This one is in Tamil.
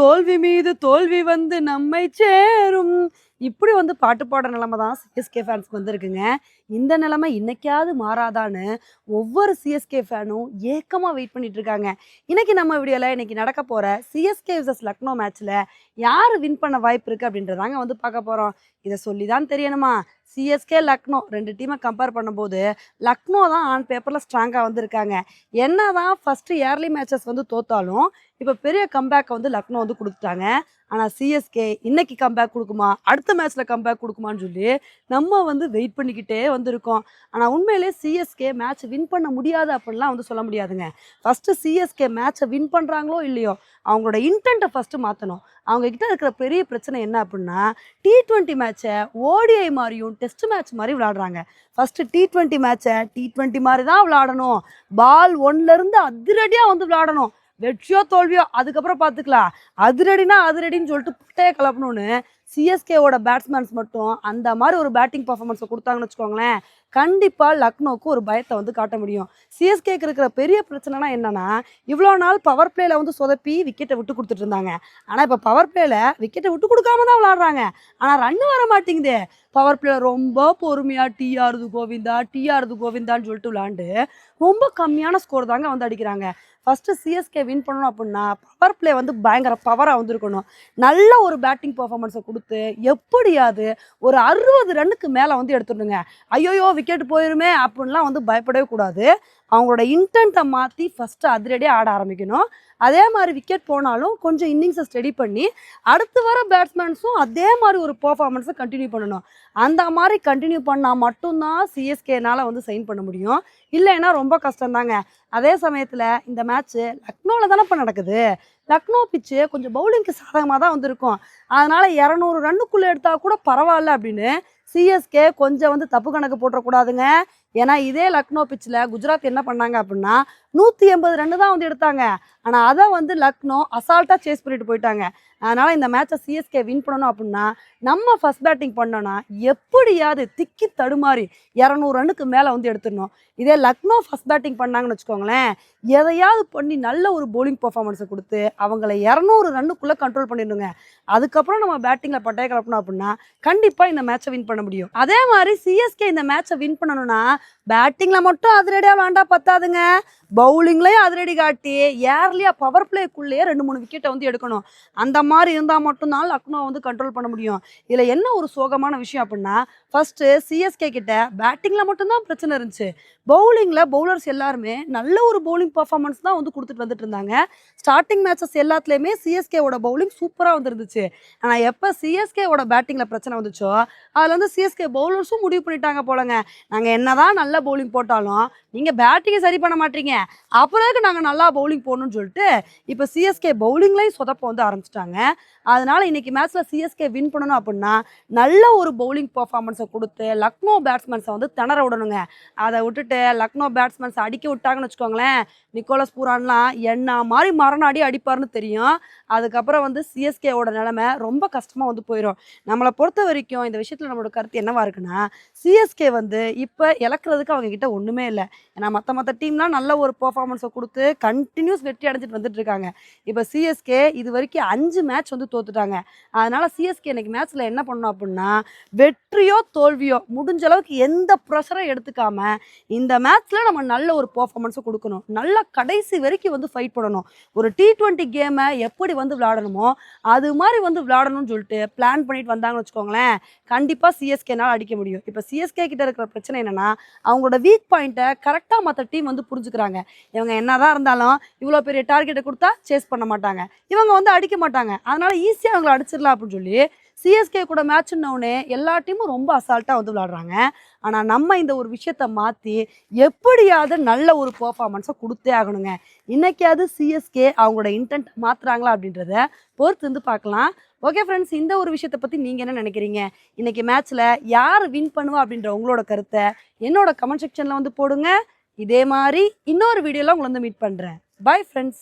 தோல்வி மீது தோல்வி வந்து நம்மை சேரும். இப்படி வந்து பாட்டு பாடுற நிலமை தான் சிஎஸ்கே ஃபேன்ஸ்க்கு வந்திருக்குங்க. இந்த நிலமை இன்னைக்காவது மாறாதான்னு ஒவ்வொரு சிஎஸ்கே ஃபேனும் ஏக்கமாக வெயிட் பண்ணிட்டு இருக்காங்க. இன்னைக்கு நம்ம வீடியோவில் இன்னைக்கு நடக்க போகிற சிஎஸ்கே விசஸ் லக்னோ மேட்ச்சில் யார் வின் பண்ண வாய்ப்பு இருக்குது அப்படின்றதாங்க வந்து பார்க்க போகிறோம் இதை சொல்லி தான் தெரியணுமா சிஎஸ்கே லக்னோ ரெண்டு டீமை கம்பேர் பண்ணும்போது லக்னோ தான் ஆன் பேப்பரில் ஸ்ட்ராங்காக வந்திருக்காங்க. என்ன தான் ஃபஸ்ட்டு இயர்லி மேட்சஸ் வந்து தோத்தாலும் இப்போ பெரிய கம்பேக்கை வந்து லக்னோ வந்து கொடுத்துட்டாங்க. ஆனால் சிஎஸ்கே இன்னைக்கு கம்பேக் கொடுக்குமா? அடுத்த மேட்ச்சில் கம்பேக் கொடுக்குமான்னு சொல்லி நம்ம வந்து வெயிட் பண்ணிக்கிட்டே வந்திருக்கோம். ஆனால் உண்மையிலே சிஎஸ்கே மேட்ச் வின் பண்ண முடியாது அப்படின்லாம் வந்து சொல்ல முடியாதுங்க. ஃபஸ்ட்டு சிஎஸ்கே மேட்ச்சை வின் பண்ணுறாங்களோ இல்லையோ அவங்களோட இன்டென்ட்டை ஃபஸ்ட்டு மாற்றணும் அவங்க கிட்ட இருக்கிற பெரிய பிரச்சனை என்ன அப்படின்னா டி ட்வெண்ட்டி மேட்சை ஓடிஐ மாதிரியும் டெஸ்ட் மேட்ச் மாதிரி விளாடுறாங்க ஃபஸ்ட்டு டி ட்வெண்ட்டி மேட்சை டி ட்வெண்ட்டி மாதிரி தான் விளாடணும் பால் ஒன்லேருந்து அதிரடியாக வந்து விளாடணும் வெற்றியோ தோல்வியோ அதுக்கப்புறம் பார்த்துக்கலாம். அதிரடினா அதிரடின்னு சொல்லிட்டு புட்டையை கலப்பணும்னு சிஎஸ்கேவோட பேட்ஸ்மேன்ஸ் மட்டும் அந்த மாதிரி ஒரு பேட்டிங் பர்ஃபார்மன்ஸை கொடுத்தாங்கன்னு வச்சுக்கோங்களேன். கண்டிப்பாக லக்னோவுக்கு ஒரு பயத்தை வந்து காட்ட முடியும். சிஎஸ்கேக்கு இருக்கிற பெரிய பிரச்சனைனா என்னென்னா இவ்வளோ நாள் பவர் பிளேயில் வந்து சொதப்பி விக்கெட்டை விட்டு கொடுத்துட்டு இருந்தாங்க. ஆனால் இப்போ பவர் பிளேயில் விக்கெட்டை விட்டு கொடுக்காம தான் விளாடுறாங்க ஆனால் ரன்னு வர மாட்டேங்குதே. பவர் பிளேயில் ரொம்ப பொறுமையாக டீ ஆறுது கோவிந்தா டீ ஆறுது கோவிந்தான்னு சொல்லிட்டு விளாண்டு ரொம்ப கம்மியான ஸ்கோர் தாங்க வந்து அடிக்கிறாங்க. ஃபஸ்ட்டு சிஎஸ்கே வின் பண்ணணும் அப்படின்னா பவர் பிளே வந்து பயங்கர பவராக வந்திருக்கணும். நல்ல ஒரு பேட்டிங் பர்ஃபார்மன்ஸை கொடுத்து எப்படியாவது ஒரு அறுபது ரன்னுக்கு மேலே வந்து எடுத்துடணுங்க. ஐயோயோ விக்கெட் போயிருமே அப்படின்லாம் வந்து பயப்படவே கூடாது. அவங்களோட இன்டென்ட்டை மாற்றி ஃபஸ்ட்டு அதிரடியாக ஆட ஆரம்பிக்கணும். அதே மாதிரி விக்கெட் போனாலும் கொஞ்சம் இன்னிங்ஸை ஸ்டடி பண்ணி அடுத்து வர பேட்ஸ்மேன்ஸும் அதே மாதிரி ஒரு பர்ஃபார்மன்ஸை கண்டினியூ பண்ணணும். அந்த மாதிரி கண்டினியூ பண்ணால் மட்டும்தான் சிஎஸ்கேனால் வந்து சைன் பண்ண முடியும். இல்லைன்னா ரொம்ப கஷ்டம்தாங்க. அதே சமயத்தில் இந்த மேட்ச்சு லக்னோவில் தானே இப்போ நடக்குது? லக்னோ பிச்சு கொஞ்சம் பவுலிங்க்கு சாதகமாக தான் வந்திருக்கும். அதனால் இரநூறு ரன்னுக்குள்ளே எடுத்தால் கூட பரவாயில்ல அப்படின்னு சிஎஸ்கே கொஞ்சம் வந்து தப்பு கணக்கு போட்டுறக்கூடாதுங்க. ஏன்னா இதே லக்னோ பிச்சில் குஜராத் என்ன பண்ணாங்க அப்படின்னா நூற்றி எண்பது ரன்னு தான் வந்து எடுத்தாங்க. ஆனால் அதை வந்து லக்னோ அசால்ட்டாக சேஸ் பண்ணிட்டு போயிட்டாங்க. அதனால் இந்த மேட்சை சிஎஸ்கே வின் பண்ணணும் அப்படின்னா நம்ம ஃபஸ்ட் பேட்டிங் பண்ணோன்னா எப்படியாவது திக்கி தடுமாறி இரநூறு ரன்னுக்கு மேலே வந்து எடுத்துடணும். இதே லக்னோ ஃபஸ்ட் பேட்டிங் பண்ணாங்கன்னு வச்சுக்கோங்களேன் எதையாவது பண்ணி நல்ல ஒரு போலிங் பர்ஃபார்மன்ஸை கொடுத்து அவங்கள இரநூறு ரன்னுக்குள்ளே கண்ட்ரோல் பண்ணிடணுங்க அதுக்கப்புறம் நம்ம பேட்டிங்கில் பட்டைய கலப்பணும் அப்படின்னா கண்டிப்பாக இந்த மேட்சை வின் பண்ண முடியும். அதே மாதிரி சிஎஸ்கே இந்த மேட்சை வின் பண்ணணும்னா பேட்டிங்கில் மட்டும் அதிரடியாக விளாண்டா பத்தாதுங்க. பவுலிங்லேயும் அதிரடி காட்டி ஏர்லியாக பவர் பிளேக்குள்ளேயே ரெண்டு மூணு விக்கெட்டை வந்து எடுக்கணும். அந்த மாதிரி இருந்தால் மட்டும்தான் லக்னோ வந்து கண்ட்ரோல் பண்ண முடியும். இதில் என்ன ஒரு சோகமான விஷயம் அப்படின்னா ஃபஸ்ட்டு சிஎஸ்கே கிட்ட பேட்டிங்கில் மட்டும்தான் பிரச்சனை இருந்துச்சு. பவுலிங்கில் பவுலர்ஸ் எல்லாருமே நல்ல ஒரு பவுலிங் பர்ஃபார்மன்ஸ் தான் வந்து கொடுத்துட்டு வந்துட்டு இருந்தாங்க. ஸ்டார்டிங் மேட்சஸ் எல்லாத்துலேயுமே சிஎஸ்கேவோட பவுலிங் சூப்பராக வந்துருந்துச்சு. ஆனால் எப்போ சிஎஸ்கேவோட பேட்டிங்கில் பிரச்சனை வந்துச்சோ அதில் வந்து சிஎஸ்கே பவுலர்ஸும் முடிவு பண்ணிட்டாங்க போலங்க. நாங்கள் என்னதான் நல்ல பவுலிங் போட்டாலும் நீங்கள் பேட்டிங்கை சரி பண்ண மாட்டீங்க. அப்புறம் நாங்கள் நல்லா பவுலிங் போடணும்னு சொல்லிட்டு இப்போ சிஎஸ்கே பவுலிங்லையும் சொதப்ப வந்து ஆரம்பிச்சிட்டாங்க. அதனால இன்னைக்கு மேட்ச்சில் சிஎஸ்கே வின் பண்ணணும் அப்படின்னா நல்ல ஒரு பவுலிங் பர்ஃபார்மன்ஸை கொடுத்து லக்னோ பேட்ஸ்மேன்ஸை வந்து திணற விடணுங்க. அதை விட்டுட்டு லக்னோ பேட்ஸ்மேன்ஸை அடிக்க விட்டாங்கன்னு வச்சுக்கோங்களேன் நிக்கோலஸ் பூரான்லாம் என்ன மாதிரி மரணாடி அடிப்பார்னு தெரியும். அதுக்கப்புறம் வந்து சிஎஸ்கேவோட நிலைமை ரொம்ப கஷ்டமாக வந்து போயிடும் நம்மளை பொறுத்த வரைக்கும் இந்த விஷயத்தில் நம்மளோட கருத்து என்னவா இருக்குன்னா சிஎஸ்கே வந்து இப்போ இழக்கிறதுக்கு அவங்க கிட்ட ஒன்றுமே இல்லை. ஏன்னா மற்ற மற்ற டீம்லாம் நல்ல ஒரு பர்ஃபார்மன்ஸை கொடுத்து கண்டினியூஸ் வெற்றி அடைஞ்சிட்டு வந்துட்டு இருக்காங்க. இப்போ சிஎஸ்கே இது வரைக்கும் அஞ்சு மேட்ச் வந்து தோத்துட்டாங்க. அதனால சிஎஸ்கே இன்னைக்கு மேட்ச்ல என்ன பண்ணணும் அப்படின்னா வெற்றியோ தோல்வியோ முடிஞ்ச அளவுக்கு எந்த ப்ரெஷரும் எடுத்துக்காம இந்த மேட்ச்ல நம்ம நல்ல ஒரு பர்ஃபார்மன்ஸை கொடுக்கணும். நல்லா கடைசி வரைக்கும் வந்து ஃபைட் பண்ணணும். ஒரு டி ட்வெண்ட்டி கேமை எப்படி வந்து விளாடணுமோ அது மாதிரி வந்து விளாடணும்னு சொல்லிட்டு பிளான் பண்ணிட்டு வந்தாங்கன்னு வச்சுக்கோங்களேன் கண்டிப்பாக சிஎஸ்கேனால் அடிக்க முடியும். இப்போ சிஎஸ்கே கிட்ட இருக்கிற பிரச்சனை என்னன்னா அவங்களோட வீக் பாயிண்ட்டை கரெக்டாக மற்ற டீம் வந்து புரிஞ்சுக்கிறாங்க. இவங்க என்னதான் இருந்தாலும் இவ்வளோ பெரிய டார்கெட்டை கொடுத்தா சேஸ் பண்ண மாட்டாங்க. இவங்க வந்து அடிக்க மாட்டாங்க. அதனால ஈஸியாக அவங்கள அடிச்சிடலாம் அப்படின்னு சொல்லி சிஎஸ்கே கூட மேட்ச்னோடனே எல்லா டீமும் ரொம்ப அசால்ட்டாக வந்து விளாடுறாங்க ஆனால் நம்ம இந்த ஒரு விஷயத்த மாற்றி எப்படியாவது நல்ல ஒரு பர்ஃபார்மன்ஸை கொடுத்தே ஆகணுங்க. இன்றைக்கியாவது சிஎஸ்கே அவங்களோட இன்டென்ட் மாற்றுறாங்களா அப்படின்றத பொறுத்து வந்து பார்க்கலாம். ஓகே ஃப்ரெண்ட்ஸ் இந்த ஒரு விஷயத்தை பற்றி நீங்கள் என்ன நினைக்கிறீங்க? இன்றைக்கி மேட்ச்சில் யார் வின் பண்ணுவா அப்படின்ற உங்களோட கருத்தை என்னோட கமெண்ட் செக்ஷனில் வந்து போடுங்க. இதே மாதிரி இன்னொரு வீடியோவில் உங்களை வந்து மீட் பண்ணுறேன் பாய் ஃப்ரெண்ட்ஸ்